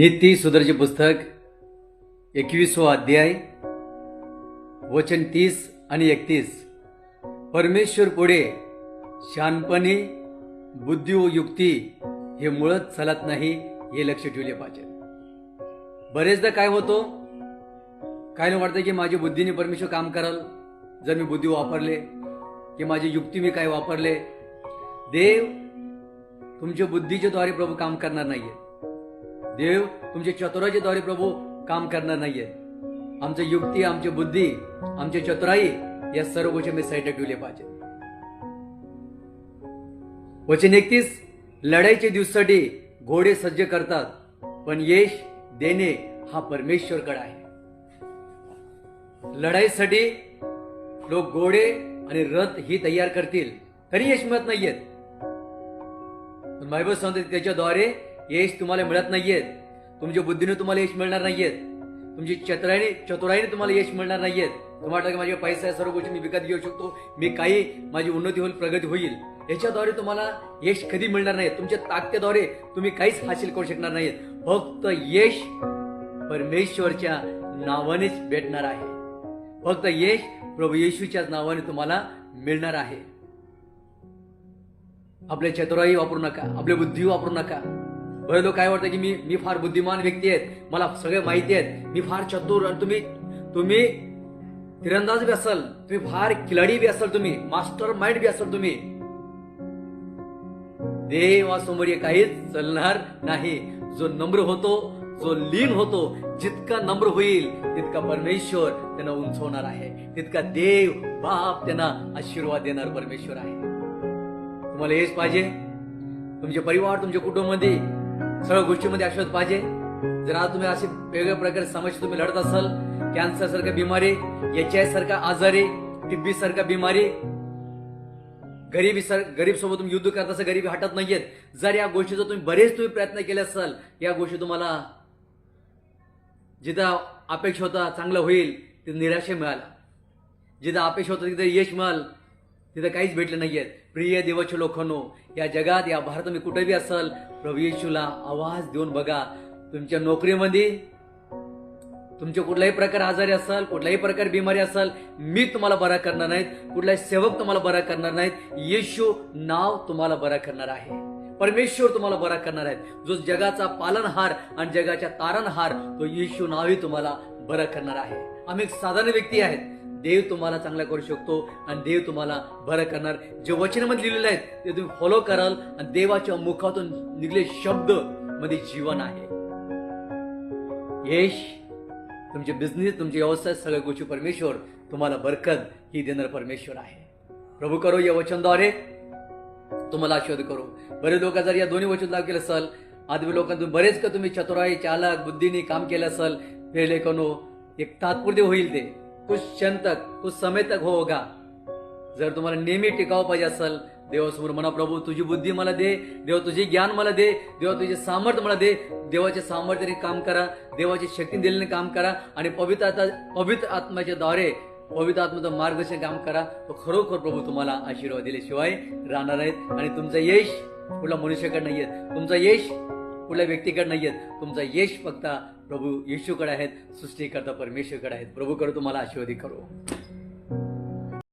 नीती सुधरचे पुस्तक एकविसवं अध्याय वचन तीस आणि एकतीस. परमेश्वर पुढे शानपणी बुद्धी व युक्ती हे मुळच चालत नाही हे लक्ष ठेवले पाहिजे. बरेचदा काय होतो? काय वाटतं की माझी बुद्धीने परमेश्वर काम करल? जर मी बुद्धी वापरले की माझी युक्ती मी काय वापरले? देव तुमच्या बुद्धीच्या द्वारे प्रभू काम करणार नाहीये. देव तुमच्या चतुराच्या द्वारे प्रभू काम करणार नाहीये. आमचं युक्ती आमची बुद्धी आमची चतुराई या सर्व गोष्टी मी साईड ठेवले पाहिजे. वचन एकतीस लढाईच्या दिवसासाठी घोडे सज्ज करतात पण यश देणे हा परमेश्वरकडे आहे. लढाईसाठी लोक घोडे आणि रथ ही तयार करतील. तरी यश मिळत नाहीयेत. बायबल सांगते त्याच्याद्वारे यश तुम्हाला मिळत नाहीयेत. तुमच्या बुद्धीने तुम्हाला यश मिळणार नाहीयेत. तुमची चतुराईने चतुराईने तुम्हाला यश मिळणार नाहीयेत. तुम्हाला वाटतं की माझे पैसा सर्व गोष्टी मी विकत घेऊ शकतो. मी काही माझी उन्नती होईल प्रगती होईल. याच्याद्वारे तुम्हाला यश कधी मिळणार नाही? तुमच्या ताकदीद्वारे तुम्ही काहीच हासिल करू शकणार नाहीत फक्त यश परमेश्वरच्या नावानेच भेटणार आहे. फक्त यश प्रभू येशूच्या नावाने तुम्हाला मिळणार आहे. आपल्या चतुराई वापरू नका. आपली बुद्धी वापरू नका. बरे लोक काय वाटतं की मी मी फार बुद्धिमान व्यक्ती आहेत. मला सगळे माहिती आहेत. मी फार चतुर आणि तुम्ही तुम्ही तिरंदाज बी असाल तुम्ही फार खिलाडी बी असाल तुम्ही मास्टर माइंड बी असाल तुम्ही. देवासमोर काहीच चालणार नाही. जो नम्र होतो जो लीन होतो जितका नम्र होईल तितका परमेश्वर त्यांना उंचवणार आहे. तितका देव बाप त्यांना आशीर्वाद देणार परमेश्वर आहे. तुम्हाला हेच पाहिजे? तुमचे परिवार तुमच्या कुटुंबामध्ये सगळ्या गोष्टीमध्ये आशीर्वाद पाहिजे. जर आज तुम्ही असे वेगवेगळ्या प्रकारे समस्या तुम्ही लढत असाल कॅन्सर सारख्या बिमारी एच आय सारखा आजारी टिब्बी सारख्या बिमारी गरीबी सर गरीब सोबत तुम्ही युद्ध करत असं गरीबी हटत नाहीयेत. जर या गोष्टीचा तुम्ही बरेच तुम्ही प्रयत्न केले असाल या गोष्टी तुम्हाला जिथं अपेक्षा होता चांगलं होईल तिथं निराशा मिळाला. जिथं अपेक्षा होतं तिथं यश मिळाल तिथं काहीच भेटलं नाहीये प्रिय देवाचे लोकांनो या जगात या भारतात मी कुठेही असाल प्रभू येशूला आवाज देऊन बघा. तुमच्या नोकरीमध्ये तुमचे कुठलाही प्रकार आजारी असाल कुठलाही प्रकार बिमारी असाल मी तुम्हाला बरा करणार नाहीत. कुठलाही सेवक तुम्हाला बरा करणार नाहीत. येशू नाव तुम्हाला बरा करणार आहे. परमेश्वर तुम्हाला बरा करणार आहेत. जो जगाचा पालनहार आणि जगाच्या तारणहार तो येशू नावही तुम्हाला बरा करणार आहे. आम्ही एक साधारण व्यक्ती आहेत. देव तुम्हाला चांगला करू शकतो आणि देव तुम्हाला बरं करणार. जे वचनामध्ये लिहिलेले आहेत ते तुम्ही फॉलो कराल आणि देवाच्या मुखातून निघले शब्दमध्ये जीवन आहे. यश तुमचे बिझनेस तुमचे व्यवसाय सगळ्या गोष्टी परमेश्वर तुम्हाला बरकत ही देणार परमेश्वर आहे. प्रभू करो या वचनद्वारे. तुम्हाला आशीर्वाद करू. बरेच लोक जर या दोन्ही वचन लागू केलं असाल आदमी लोकांतून बरेच का तुम्ही चतुराई चालक बुद्धीने काम केलं असेल पहिले कनो एक तात्पुरते होईल ते. कुछ क्षण तक कुछ समय तक होगा। जर तुम्हाला नेहमी टिकाव पाहिजे असेल देवासमोर म्हणा प्रभू तुझी बुद्धी मला दे देव तुझे ज्ञान मला दे देवा तुझे सामर्थ्य मला दे देवाच्या सामर्थ्याने काम करा देवाची शक्ती दिल्याने काम करा आणि पवित्र पवित्र आत्म्याच्या द्वारे पवित्र आत्म्याचं मार्गदर्शन काम करा. तो खरोखर प्रभू तुम्हाला आशीर्वाद दिल्याशिवाय राहणार आहेत आणि तुमचं यश कुठला मनुष्याकडे नाही येत तुमचं यश कुठल्या व्यक्तीकडे नाहीयेत. तुमचा यश फक्त प्रभू येशूकडे आहेत सृष्टीकर्ता परमेश्वरकडे आहेत. प्रभूकडे तुम्हाला आशीर्वादी करू.